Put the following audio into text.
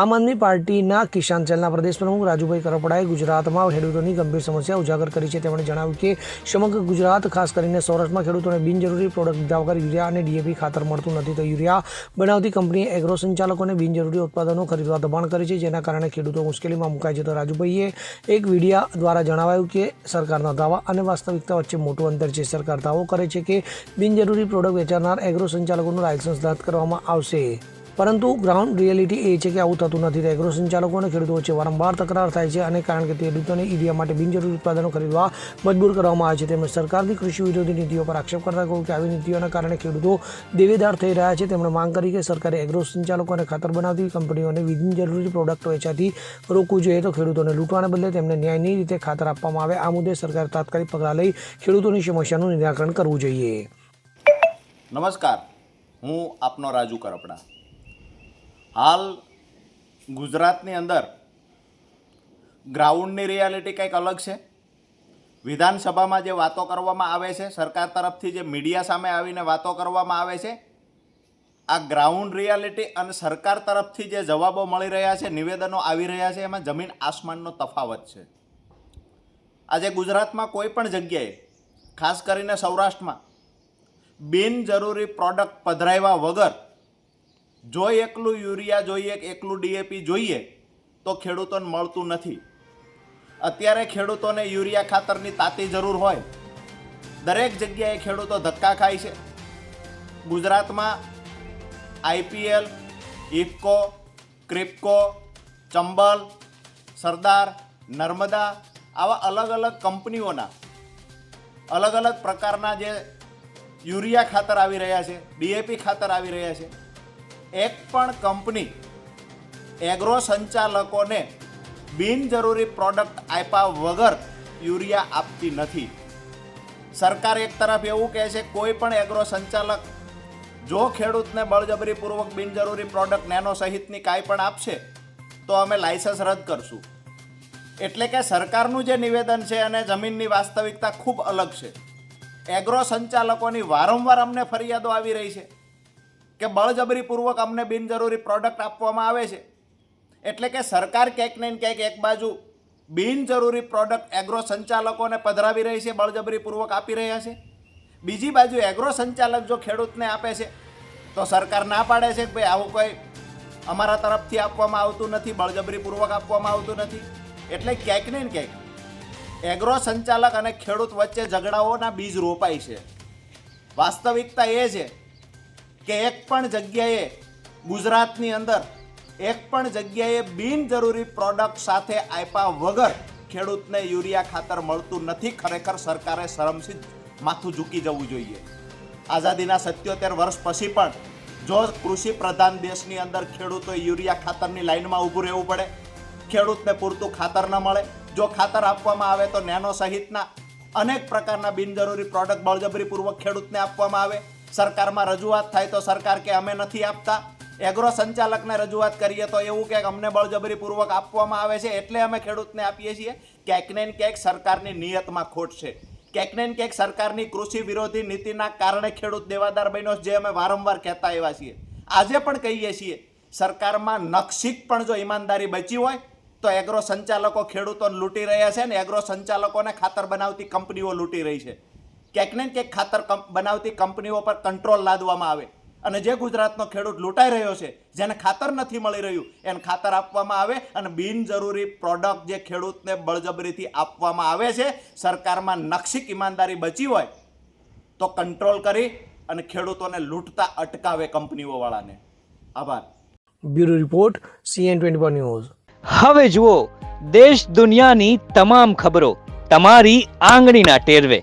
આમ આદમી પાર્ટીના કિસાન ચેલના પ્રદેશ પ્રમુખ રાજુભાઈ કરપડાએ ગુજરાતમાં ખેડૂતોની ગંભીર સમસ્યા ઉજાગર કરી છે. તેમણે જણાવ્યું કે સમગ્ર ગુજરાત, ખાસ કરીને સૌરાષ્ટ્રમાં, ખેડૂતોને બિનજરૂરી પ્રોડક્ટ લીધા વગર યુરિયા અને ડીએપી ખાતર મળતું નથી. તો યુરિયા બનાવતી કંપનીએ એગ્રો સંચાલકોને બિનજરૂરી ઉત્પાદનો ખરીદવા દબાણ કરી છે, જેના કારણે ખેડૂતો મુશ્કેલીમાં મુકાય છે. તો રાજુભાઈએ એક વિડીયા દ્વારા જણાવાયું કે સરકારના દાવા અને વાસ્તવિકતા વચ્ચે મોટું અંતર છે. સરકાર દાવો કરે છે કે બિનજરૂરી પ્રોડક્ટ વેચાનાર એગ્રો સંચાલકોનું લાયસન્સ રદ કરવામાં આવશે. પરંતુ ગ્રાઉન્ડ રિયાલિટી એ છે કે આવું થતું નથી. એગ્રો સંચાલકો અને ખેડૂતો વચ્ચે વારંવાર તકરાર થાય છે અને કારણ કે ખેડૂતોને યુરિયા માટે બિનજરૂરી ઉત્પાદનો ખરીદવા મજબૂર કરવામાં આવે છે. તેમજ સરકારની કૃષિ વિરોધી નીતિઓ પર આક્ષેપ કરતા કહ્યું કે આવી નીતિઓના કારણે ખેડૂતો દેવેદાર થઈ રહ્યા છે. તેમણે માંગ કરી કે સરકારે એગ્રો સંચાલકો અને ખાતર બનાવતી કંપનીઓને બિનજરૂરી પ્રોડક્ટ વેચાથી રોકવું જોઈએ તો ખેડૂતોને લૂંટવાને બદલે તેમને ન્યાયની રીતે ખાતર આપવામાં આવે. આ મુદ્દે સરકારે તાત્કાલિક પગલાં લઈ ખેડૂતોની સમસ્યાનું નિરાકરણ કરવું જોઈએ. નમસ્કાર. હું આપનો રાજુ કરપડા. હાલ ગુજરાતની અંદર ગ્રાઉન્ડની રિયાલિટી કંઈક અલગ છે. વિધાનસભામાં જે વાતો કરવામાં આવે છે, સરકાર તરફથી જે મીડિયા સામે આવીને વાતો કરવામાં આવે છે, આ ગ્રાઉન્ડ રિયાલિટી અને સરકાર તરફથી જે જવાબો મળી રહ્યા છે, નિવેદનો આવી રહ્યા છે, એમાં જમીન આસમાનનો તફાવત છે. આજે ગુજરાતમાં કોઈ પણ જગ્યાએ, ખાસ કરીને સૌરાષ્ટ્રમાં, બિનજરૂરી પ્રોડક્ટ પધરાવ્યા વગર જો એકલું યુરિયા જોઈએ કે એકલું ડીએપી જોઈએ, તો ખેડૂતોને મળતું નથી. અત્યારે ખેડૂતોને યુરિયા ખાતરની તાતી જરૂર હોય. દરેક જગ્યાએ ખેડૂતો ધક્કા ખાય છે. ગુજરાતમાં આઈપીએલ, ઇફકો, ક્રિપકો, ચંબલ, સરદાર, નર્મદા આવા અલગ અલગ કંપનીઓના અલગ અલગ પ્રકારના જે યુરિયા ખાતર આવી રહ્યા છે, ડીએપી ખાતર આવી રહ્યા છે એક પણ કંપની એગ્રો સંચાલકોને બિનજરૂરી પ્રોડક્ટ આપ્યા વગર યુરિયા આપતી નથી. સરકાર એક તરફ એવું કહે છે, કોઈ પણ એગ્રો સંચાલક જો ખેડૂતને બળજબરીપૂર્વક બિનજરૂરી પ્રોડક્ટ નેનો સહિતની કાંઈ પણ આપશે, તો અમે લાયસન્સ રદ કરશું. એટલે કે સરકારનું જે નિવેદન છે અને જમીનની વાસ્તવિકતા ખૂબ અલગ છે. એગ્રો સંચાલકોની વારંવાર અમને ફરિયાદો આવી રહી છે. કે બળજબરીપૂર્વક અમને બિનજરૂરી પ્રોડક્ટ આપવામાં આવે છે. એટલે કે સરકાર ક્યાંક ને ક્યાંક એક બાજુ બિનજરૂરી પ્રોડક્ટ એગ્રો સંચાલકોને પધરાવી રહી છે, બળજબરીપૂર્વક આપી રહ્યા છે. બીજી બાજુ એગ્રો સંચાલક જો ખેડૂતને આપે છે, તો સરકાર ના પાડે છે કે ભાઈ આવું કોઈ અમારા તરફથી આપવામાં આવતું નથી, બળજબરીપૂર્વક આપવામાં આવતું નથી. એટલે ક્યાંક ને ક્યાંક એગ્રો સંચાલક અને ખેડૂત વચ્ચે ઝઘડાઓના બીજ રોપાય છે. વાસ્તવિકતા એ છે કે એક પણ જગ્યાએ ગુજરાતની અંદર એક પણ જગ્યાએ બિનજરૂરી પ્રોડક્ટ સાથે આપ્યા વગર ખેડૂતને યુરિયા ખાતર મળતું નથી, ખરેખર સરકારે શરમથી માથું ઝૂકી જવું જોઈએ. આઝાદીના સત્યોતેર વર્ષ પછી પણ જો કૃષિ પ્રધાન દેશની અંદર ખેડૂતોએ યુરિયા ખાતરની લાઇનમાં ઊભું રહેવું પડે, ખેડૂતને પૂરતું ખાતર ન મળે, જો ખાતર આપવામાં આવે તો નેનો સહિતના અનેક પ્રકારના બિનજરૂરી પ્રોડક્ટ બળજબરીપૂર્વક ખેડૂતને આપવામાં આવે સરકારમાં રજૂઆત થાય તો સરકાર કે અમે નથી આપતા. એગ્રો સંચાલકને રજૂઆત કરીએ તો એવું કે અમને બળજબરીપૂર્વક આપવામાં આવે છે એટલે અમે ખેડૂતને આપીએ છીએ. ક્યાંક ને ક્યાંક સરકારની નિયતમાં ખોટ છે. ક્યાંક ને ક્યાંક સરકારની કૃષિ વિરોધી નીતિના કારણે ખેડૂત દેવાદાર બન્યો જે અમે વારંવાર કહેતા આવ્યા છીએ. આજે પણ કહીએ છીએ, સરકારમાં નક્ષિક પણ જો ઈમાનદારી બચી હોય, તો એગ્રો સંચાલકો ખેડૂતોને લૂંટી રહ્યા છે ને એગ્રો સંચાલકોને ખાતર બનાવતી કંપનીઓ લૂંટી રહી છે. ક્યાંક ને ક્યાંક ખાતર કંપ- બનાવતી કંપનીઓ પર કંટ્રોલ લાદવામાં આવે. અને જે ગુજરાતનો ખેડૂત લૂંટાઈ રહ્યો છે જેને ખાતર નથી મળી રહ્યું એને ખાતર આપવામાં આવે અને બિનજરૂરી પ્રોડક્ટ જે ખેડૂતને બળજબરીથી આપવામાં આવે છે સરકારમાં નક્ષિક ઈમાનદારી બચી હોય તો કંટ્રોલ કરી અને ખેડૂતોને લૂંટતા અટકાવે કંપનીઓવાળાને. આભાર. Bureau report CN twenty news. હવે જુઓ દેશ દુનિયાની તમામ ખબરો તમારી આંગળીના ટેરવે.